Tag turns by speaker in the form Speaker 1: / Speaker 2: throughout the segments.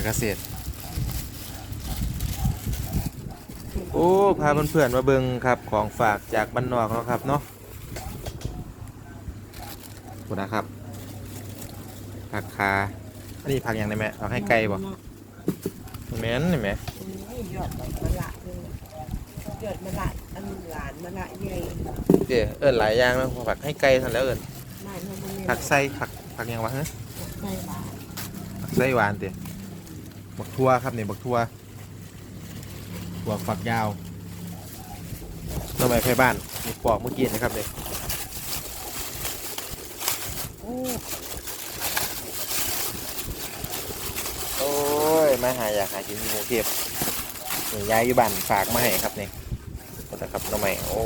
Speaker 1: ผักเกษตร โอ้พาเพื่อนๆมาเบิงครับของฝากจากบ้านนอกเนาะครับเนาะขอบคุณนะครับผักคาอันนี้ผักอย่างไรแม่ผักให้ไก่บ่แม่นนี่แม่
Speaker 2: ยอดมะละเลยยอดมะละอันหลานมะละใหญ่
Speaker 1: เดี๋ยวเอิ้นหลายอย่างเนาะผักให้ไก่ทันแล้วเอิ้น
Speaker 2: บ้านเขาบ่แม่น
Speaker 1: ผักไส้ผักผักหยังวะฮะ
Speaker 2: ใส่บาท
Speaker 1: ผักไส้หวานเดี๋ยว บักทั่วครับเนี่ยบักทั่วถั่วฝักยาวน้ำไม้ไผ่บ้านมีปอกเมื่อกี้นะครับเนี่ย
Speaker 2: โอ้
Speaker 1: โอ้ยมาหาอยากหากินที่กรุงเทพนี่ยายอยู่บ้านฝากมาให้ครับเนี่ยนะครับน้องใหม่โอ้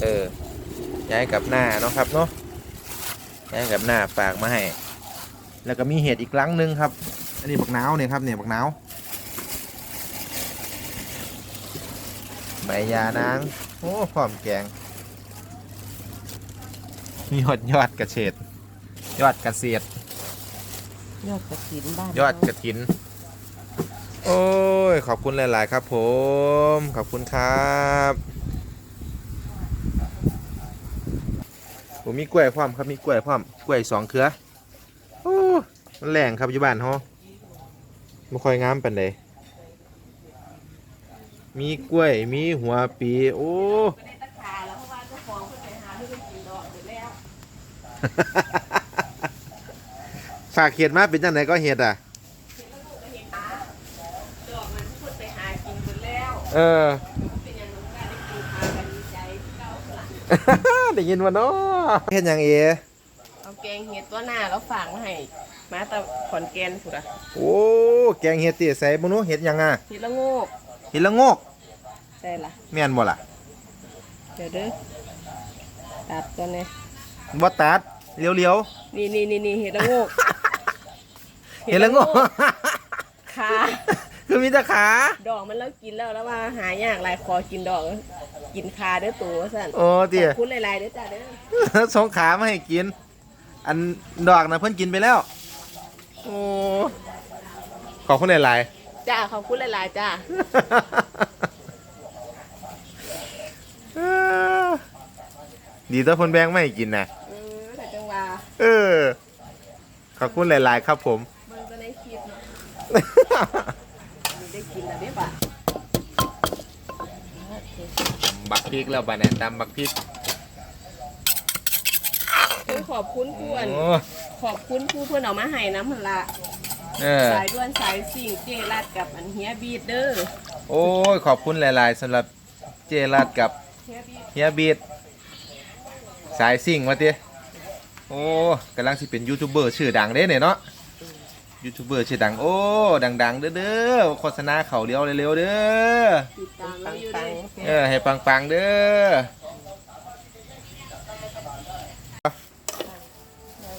Speaker 1: เออย้ายกับหน้าเนาะครับเนาะย้ายกับหน้าฝากมาให้แล้วก็มีเห็ดอีกครั้งหนึ่งครับ นนี้บักนาวเนี่ยครับเนี่ยบักนาวใบยานาง โอ้พร้อมแกงมียอดยอดกระเฉดยอดกระเสียด
Speaker 2: ยอดกระถินบ้าน
Speaker 1: ยอดกระถิน โอ้ย ขอบคุณหลาย ๆ ครับผม ขอบคุณครับผมมีกล้วยพร้อมครับมีกล้วยพร้อมกล้วยสองเครือโอ้มันแรงครับอยู่บ้านเฮา ไม่ค่อยงามปานใดมีกล้วย มีหัวปี โอ้
Speaker 2: ไม่ได้ตะขาแล้วเพราะว่าเจ้าของเพิ่นไปหาเรื่องกินดอกหมดแล้ว
Speaker 1: ฝากเห็ดมาเป็นจังไหนก็เห็ดอะ
Speaker 2: ดอกมันเพิ่นไปหากินหมดแล้ว
Speaker 1: เออ
Speaker 2: เป็นอย่างนั้นก็ได้กินพากันดีใจเก้าหลัง
Speaker 1: ได้ยินวะเนาะเห็ดหยังเอ
Speaker 2: เอาแกงเห็ดตัวหน้าแล้วฝากมาให้ มาแต่ขอนแก่นสุดอะ
Speaker 1: โอ้แกงเห็ดตีใส่บุ้นูเห็ดหยังอะ
Speaker 2: ทีละโงก
Speaker 1: เห็ดละโงก
Speaker 2: ใช่ละ
Speaker 1: แม่นบ่ล่ะ
Speaker 2: เดี๋ยวเด้อตัดก่อนเนี่ย
Speaker 1: บ่ตัดเลี้ยวเลี้ยว
Speaker 2: นี่นี่นี่นี่เห็ดละโงก
Speaker 1: ๆเห็ดละโงก
Speaker 2: ค่ะ
Speaker 1: คือมีแต่ขา
Speaker 2: ดอกมันแล้วกินแล้วแล้วว่าหายากหลายคอกินดอก กินคาเด้อตัวสั่น
Speaker 1: โอ้เตี๋ย
Speaker 2: ขอบคุณหลายๆเด้อจ้าเด้อ
Speaker 1: สองขามาให้กิน อันดอกนะเพิ่นกินไปแล้ว โอ้ขอบคุณหลาย
Speaker 2: จ้าขอบคุณหลายๆจ้า
Speaker 1: ๆ ดีตัวเพิ่นแบงไม่ให้กินนะ
Speaker 2: เออแต่จังหวะ
Speaker 1: เออ ขอบคุณหลาย ๆ ครับผม
Speaker 2: มันก็ได้คิดเนาะมันได้กินแล้วเด้อป่ะ
Speaker 1: บักพริกแล้วบัดเนี่ยตำบักพริก
Speaker 2: เพิ่นขอบคุณผู้อัน
Speaker 1: โอ้
Speaker 2: ขอบคุณผู้เพิ่นเอามาให้น้ำหันละ
Speaker 1: เออ
Speaker 2: สายด่วนสายสิ่งเจรัดกับอันเฮียบีดเด้อ
Speaker 1: โอ้ย ขอบคุณหลาย ๆสำหรับเจรัดกับ
Speaker 2: เฮียบีด
Speaker 1: เฮียบีดสายซิ่งวะเตี้ยโอ้กำลังสิเป็นยูทูบเบอร์ชื่อดังเด้เนี่ยเนาะยูทูบเบอร์ชื่อดังโอ้ดัง ๆ เด้อเด้อโฆษณาเขาเดียวเร็วๆเด้อ
Speaker 2: ติดตามเราอยู่เด้อ
Speaker 1: เออให้ปัง ๆ เด้อ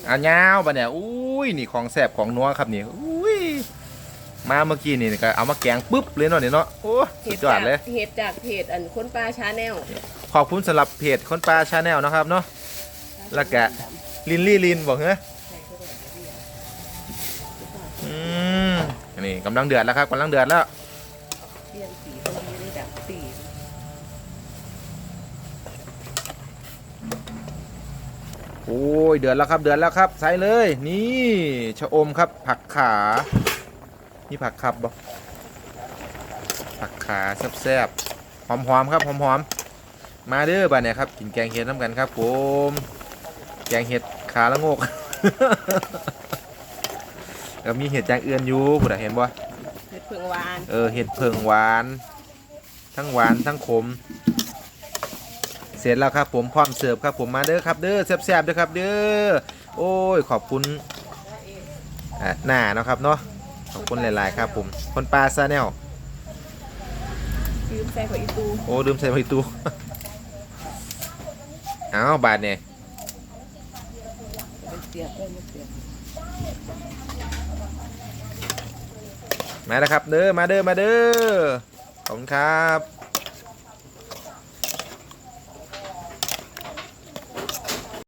Speaker 1: อะยาวปะเนี่ยอุ้ยนี่ของแสบของนัวครับนี่อุ้ยมาเมื่อกี้นี่ก็เอามาแกงปุ๊บเลยเนาะเนี่ยเนาะโอ้สุ
Speaker 2: เห็
Speaker 1: ด
Speaker 2: ด
Speaker 1: ยอ
Speaker 2: จา
Speaker 1: ด
Speaker 2: ก
Speaker 1: เลย
Speaker 2: เห็ดจากเพจอันคนปลาชาแนล
Speaker 1: ขอบคุณสำหรับเพจคนปลาชาแนลนะครับเนาะแล้วก็ลินลี่ลินบอกเหรออืมอันนี่กำลังเดือดแล้วครับกำลังเดือดแล้ว โอ้ยเดือดแล้วครับเดือดแล้วครับใส่เลยนี่ชะอมครับผักขานี่ผักขับบ่ผักขาแซ่บๆหอมๆครับหอมๆมาเด้อบ้านเนี่ยครับกินแกงเห็ดน้ำกันครับผมแกงเห็ดขาละโงกแล้วมีเห็ดจางเอือนอยู่ผู้ใดเห็นบ่
Speaker 2: เห็ดเผืองหวาน
Speaker 1: เออเห็ดเพิงหวาน ทั้งหวานทั้งขม เสร็จแล้วครับผมพร้อมเสิร์ฟครับผมมาเด้อครับเด้อแซ่บๆเด้อครับเด้อโอ้ยขอบคุณอะหน้าเนาะครับเนาะขอบคุณหลายๆครับผมคนปลาซาแนล
Speaker 2: ยืมใส่ผักอีตู
Speaker 1: โอ้ลืมใส่ไว้ตู้เอาบาทเนี่ย
Speaker 2: เป็นเสียบเลยมันเสียบ
Speaker 1: มาแล้วครับเด้อมาเด้อมาเด้อขอบคุณครับ